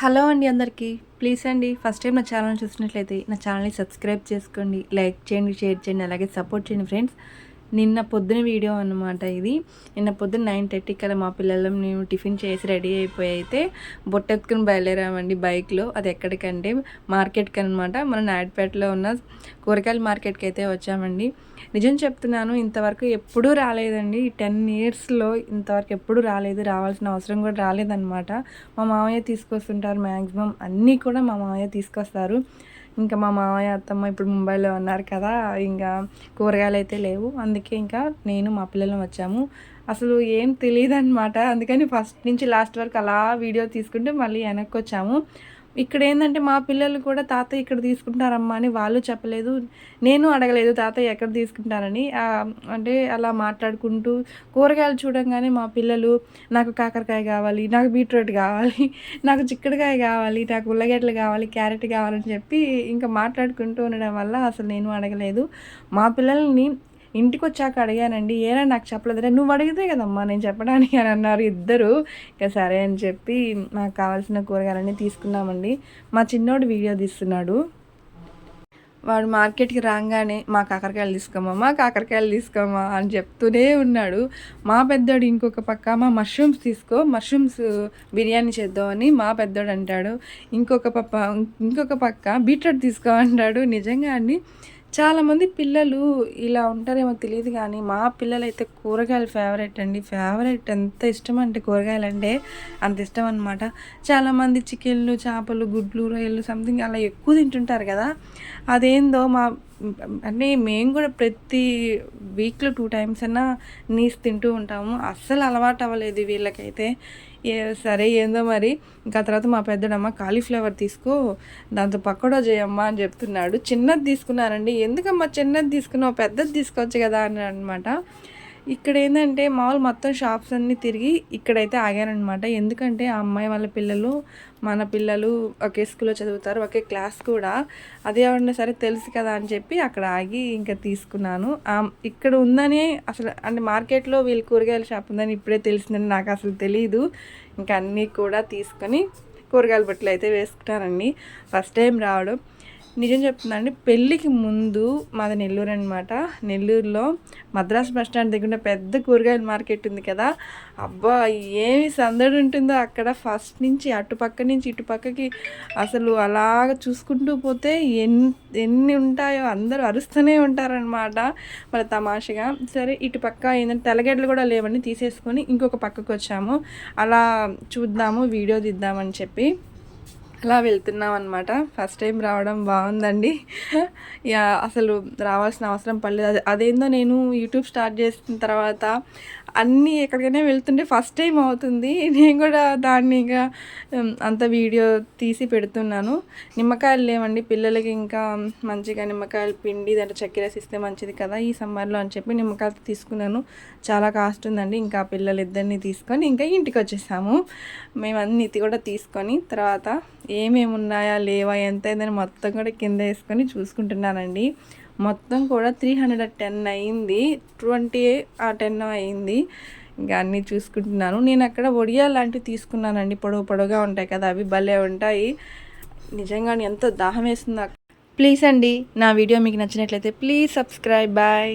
Hello అండి అందరికీ. Please అండి ఫస్ట్ టైం నా ఛానల్ చూసినట్లయితే నా ఛానల్ని సబ్స్క్రైబ్ చేసుకోండి లైక్ చేయండి షేర్ చేయండి అలాగే సపోర్ట్ చేయండి ఫ్రెండ్స్. నిన్న పొద్దున వీడియో అనమాట ఇది. నిన్న పొద్దున నైన్ థర్టీ అలా మా పిల్లలు మేము టిఫిన్ చేసి రెడీ అయిపోయి అయితే బొట్టెత్తుకుని బయలుదేరామండి బైక్లో. అది ఎక్కడికంటే మార్కెట్కి అనమాట మన నాయుడుపేటలో ఉన్న కూరగాయల మార్కెట్కి అయితే వచ్చామండి. నిజం చెప్తున్నాను ఇంతవరకు ఎప్పుడూ రాలేదండి. టెన్ ఇయర్స్లో ఇంతవరకు ఎప్పుడూ రాలేదు. రావాల్సిన అవసరం కూడా రాలేదన్నమాట. మా మామయ్య తీసుకొస్తుంటారు మ్యాక్సిమం అన్నీ కూడా మా మామయ్య తీసుకొస్తారు. ఇంకా మా మామయ్య అత్తమ్మ ఇప్పుడు ముంబైలో ఉన్నారు కదా ఇంకా కూరగాయలు అయితే లేవు. అందుకే ఇంకా నేను మా పిల్లలు వచ్చాము. అసలు ఏం తెలియదు అనమాట అందుకని ఫస్ట్ నుంచి లాస్ట్ వరకు అలా వీడియో తీసుకుంటే మళ్ళీ వెనక్కి వచ్చాము ఇక్కడ ఏంటంటే మా పిల్లలు కూడా తాతయ్య ఇక్కడ తీసుకుంటారమ్మా అని వాళ్ళు చెప్పలేదు. నేను అడగలేదు తాతయ్య ఎక్కడ తీసుకుంటారని. అంటే అలా మాట్లాడుకుంటూ కూరగాయలు చూడంగానే మా పిల్లలు నాకు కాకరకాయ కావాలి నాకు బీట్రూట్ కావాలి నాకు చిక్కుడుకాయ కావాలి నాకు ఉల్లగడ్డలు కావాలి క్యారెట్ కావాలని చెప్పి ఇంకా మాట్లాడుకుంటూ ఉండడం వల్ల అసలు నేను అడగలేదు. మా పిల్లల్ని ఇంటికి వచ్చాక అడిగానండి ఏనా నాకు చెప్పలేదురా నువ్వు అడిగితే కదమ్మా నేను చెప్పడానికి అని అన్నారు ఇద్దరు. ఇక సరే అని చెప్పి నాకు కావాల్సిన కూరగాయలన్నీ తీసుకున్నామండి. మా చిన్నోడు వీడియో తీస్తున్నాడు. వాడు మార్కెట్కి రాగానే మా కాకరకాయలు తీసుకోమా మా కాకరకాయలు తీసుకోమా అని చెప్తూనే ఉన్నాడు. మా పెద్దోడు ఇంకొక పక్క మా మష్రూమ్స్ తీసుకో మష్రూమ్స్ బిర్యానీ చేద్దామని మా పెద్దోడు అంటాడు. ఇంకొక పప్ప ఇంకొక పక్క బీట్రూట్ తీసుకో అంటాడు. నిజంగా అండి చాలామంది పిల్లలు ఇలా ఉంటారేమో తెలియదు కానీ మా పిల్లలు అయితే కూరగాయలు ఫేవరెట్ అండి. ఫేవరెట్ ఎంత ఇష్టం అంటే కూరగాయలు అంటే అంత ఇష్టం అనమాట చాలామంది చికెన్లు చేపలు గుడ్లు రొయ్యలు సంథింగ్ అలా ఎక్కువ తింటుంటారు కదా. అదేందో మా అంటే మేము కూడా ప్రతి వీక్లో టూ టైమ్స్ అయినా నీస్ తింటూ ఉంటాము. అస్సలు అలవాటు అవ్వలేదు వీళ్ళకైతే. ఏ సరే ఏందో మరి. ఇంకా తర్వాత మా పెద్దడమ్మ కాలీఫ్లవర్ తీసుకో దాంతో పకోడా చేయమ్మా అని చెప్తున్నాడు. చిన్నది తీసుకున్నారండి. ఎందుకమ్మా చిన్నది తీసుకున్నావు? పెద్దది తీసుకోవచ్చు కదా అని అనమాట ఇక్కడ ఏంటంటే మామూలు మొత్తం షాప్స్ అన్నీ తిరిగి ఇక్కడైతే ఆగానమాట ఎందుకంటే ఆ అమ్మాయి వాళ్ళ పిల్లలు మన పిల్లలు ఒకే స్కూల్లో చదువుతారు ఒకే క్లాస్ కూడా. అదే ఎవరన్నా సరే తెలుసు కదా అని చెప్పి అక్కడ ఆగి ఇంకా తీసుకున్నాను. ఇక్కడ ఉందని అసలు అంటే మార్కెట్లో వీళ్ళు కూరగాయల షాప్ ఉందని ఇప్పుడే తెలిసిందని నాకు అసలు తెలియదు ఇంకా అన్నీ కూడా తీసుకొని కూరగాయల బట్టలు అయితే వేసుకున్నానండి ఫస్ట్ టైం రావడం. నిజం చెప్తుందండి పెళ్ళికి ముందు మాది నెల్లూరు అనమాట నెల్లూరులో మద్రాసు బస్ స్టాండ్ దగ్గర పెద్ద కూరగాయల మార్కెట్ ఉంది కదా. అబ్బా ఏమి సందడి ఉంటుందో అక్కడ. ఫస్ట్ నుంచి అటుపక్క నుంచి ఇటుపక్కకి అసలు అలాగ చూసుకుంటూ పోతే ఎన్ని ఎన్ని ఉంటాయో అందరూ అరుస్తూనే ఉంటారనమాట మరి తమాషగా సరే ఇటుపక్క ఏంటంటే తెల్లగడ్డలు కూడా లేవని తీసేసుకొని ఇంకొక పక్కకు వచ్చాము అలా చూద్దాము వీడియో తీద్దామని చెప్పి. అలా వెళ్తున్నాం అనమాట ఫస్ట్ టైం రావడం బాగుందండి. అసలు రావాల్సిన అవసరం పడలేదు. అదేందో నేను యూట్యూబ్ స్టార్ట్ చేసిన తర్వాత అన్నీ ఎక్కడికైనా వెళ్తుంటే ఫస్ట్ టైం అవుతుంది. నేను కూడా దాన్ని ఇంకా అంత వీడియో తీసి పెడుతున్నాను. నిమ్మకాయలు లేవండి. పిల్లలకి ఇంకా మంచిగా నిమ్మకాయలు పిండి దాంట్లో చక్కెర ఇస్తే మంచిది కదా ఈ సమ్మర్లో అని చెప్పి నిమ్మకాయలు తీసుకున్నాను. చాలా కాస్ట్ ఉందండి. ఇంకా పిల్లలు ఇద్దరిని తీసుకొని ఇంకా ఇంటికి వచ్చేసాము. మేము అన్ని కూడా తీసుకొని తర్వాత ఏమేమి ఉన్నాయా లేవా ఎంత అయిందని మొత్తం కూడా కింద వేసుకొని చూసుకుంటున్నానండి. మొత్తం కూడా త్రీ హండ్రెడ్ టెన్ అయింది. ట్వంటీ ఆ టెన్ అయింది. ఇంకా అన్నీ చూసుకుంటున్నాను. నేను అక్కడ ఒడియా లాంటివి తీసుకున్నానండి. పొడవు పొడవుగా ఉంటాయి కదా అవి భలే ఉంటాయి. నిజంగా ఎంత దాహం వేస్తుంది. ప్లీజ్ అండి నా వీడియో మీకు నచ్చినట్లయితే ప్లీజ్ సబ్స్క్రైబ్. బాయ్.